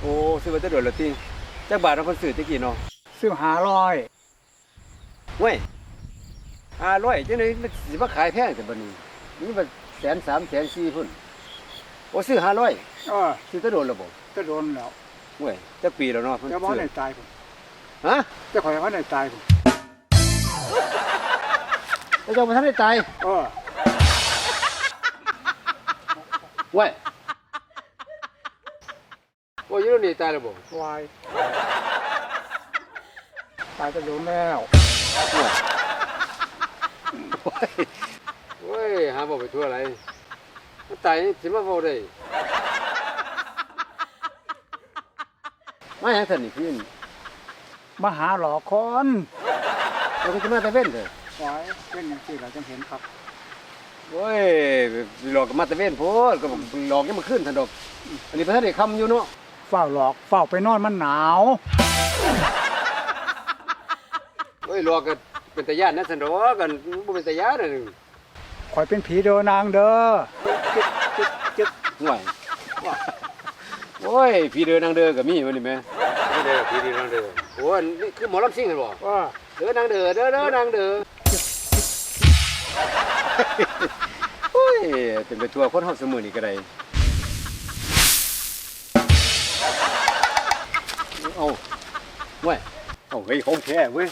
โอ้ซื้อมาแต่โดนและติจักบาทเราเพิ่นซื้อตะกี้เนาะซื้อหาร้อยเว้ย500จังได๋มันสิมาขายแพงแต่บัดนี้นี่มันแสนสามแสนสี่พุ่นโอ้ซื้อ500เออซื้อแต่โดนแล้วบ่จะโดนแล้วเว้ยจักปีแล้วเนาะเพิ่นจะบ่ซื้อได้ตายผมฮะจะข่อยว่าได้ตายผมแล้วเจ้าบ่ทันได้ตายเออเว้ย โอ้ยอยู่นี่ตายแล้วบ่วายตายจะโดนแล้วโอ้ยโอ้ยหาบ่ไปทั่วอะไรมันตายนี่สิมาเว้าได้มาหยังซั่นนี่พี่นี่มาหาหลอกคนเราก็จะมาแต่เว้นเถอะวายเป็นอย่างที่เราจังเห็นครับโอ้ยหลอกก็มาแต่เว้นโพดก็บอกหลอกยังมาขึ้นทันดอกอันนี้พระท่านได้คำอยู่เนาะ เฝ้าหลอกเฝ้าไปนอนมันหนาวโอ้ยหลอกก็เป็นตาญาตินะทันดอกกันบ่เป็นตาญาติน่ะนึงข่อยเป็นผีเด้อนางเด้อจึ๊กจึ๊กจึ๊กห่วยโอ้ยพี่เด้อนางเด้อก็มีมันนี่แม่พี่เด้อพี่เด้อนางเด้อโอ้ยนี่คือหมอลำซิ่งกันบ่ว่าเด้อนางเด้อเด้อเด้อนางเด้อโอ้ยเป็นไปทั่วคนเฮาเสมอนี่ก็ได้ เอาเว้ยเอาเฮ้ยของแท้เว้ย